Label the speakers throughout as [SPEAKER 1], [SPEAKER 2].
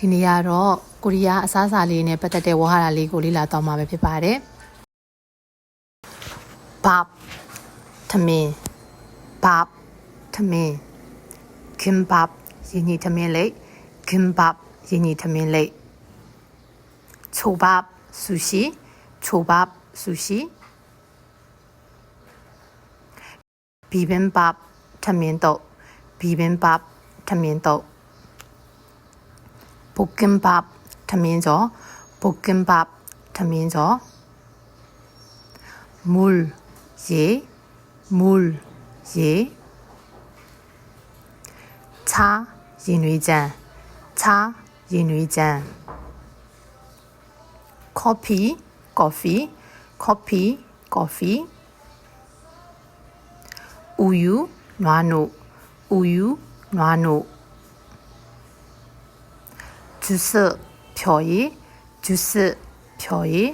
[SPEAKER 1] ဒီနေ့ကတော့ကိုရီးယားအစားအစာလေးနဲ့ပတ်သက်တဲ့ဝါဟာရလေးကိုလေ့လာတော့မှာပဲဖြစ်ပါတယ်ဘပ်သမင်းဘပ်သမင်းကင်ဘပ်ရင်းကြီးသမင်းလေးကင်ဘပ်ရင်းကြီးသမင်းလေးချိုဘပ်ဆူရှီချိုဘပ်ဆူရှီဘီဘင်ဘပ်သမင်းတော့ဘီဘင်ဘပ်သမင်းတော့ 볶음밥 타면서 볶음밥 타면서 물, 예, 물, 예. 차, 인위잔, 차, 인위잔. 커피, 커피, 커피, 커피. 우유, 나노, 우유, 나노. 주스 표이 주스 표이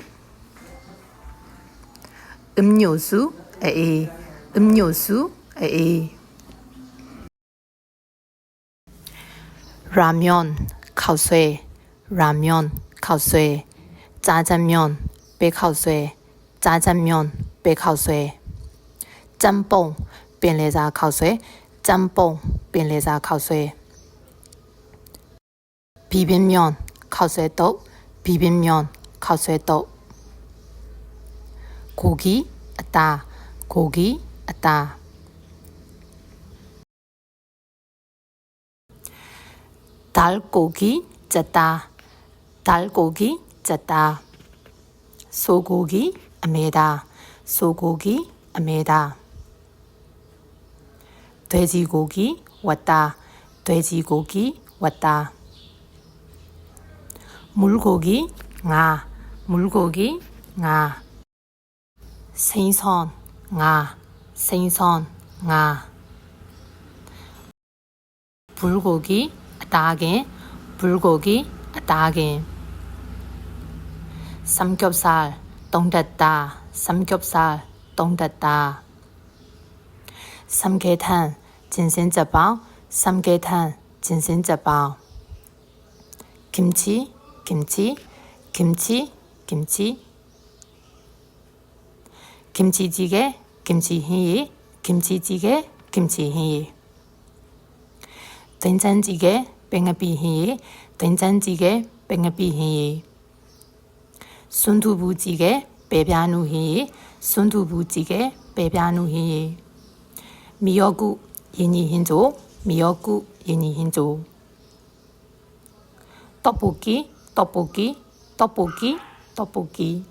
[SPEAKER 1] 음료수 에이 음료수 에이 라면烤水라면烤水짜장면배烤水짜장면배烤水짬뽕便利炸烤水，짬뽕便利炸烤水。 비빔면 카쇠떡 비빔면 카쇠떡. 고기 아따 고기 아따. 달고기 짰다. 달고기 짰다. 소고기 아메다. 소고기 아메다. 돼지고기 왔다. 돼지고기 왔다 물고기 nga 물고기 nga 생선 nga 생선 nga 불고기 따개 불고기 따개. 삼겹살 똥됐다 삼겹살 똥됐다. 삼계탕 진센자bao 삼계탕 진센자bao 김치 김치, 김치, 김치. 김치찌개, 김치희, 김치찌개, 김치희. 된장찌개, 뱅아비희, 된장찌개, 뱅아비희. 순두부찌개, 빼비아누희, 순두부찌개, 빼비아누희. 미역국, 예니힌조, 미역국, 예니힌조. 떡볶이, 떡볶이, 떡볶이, 떡볶이.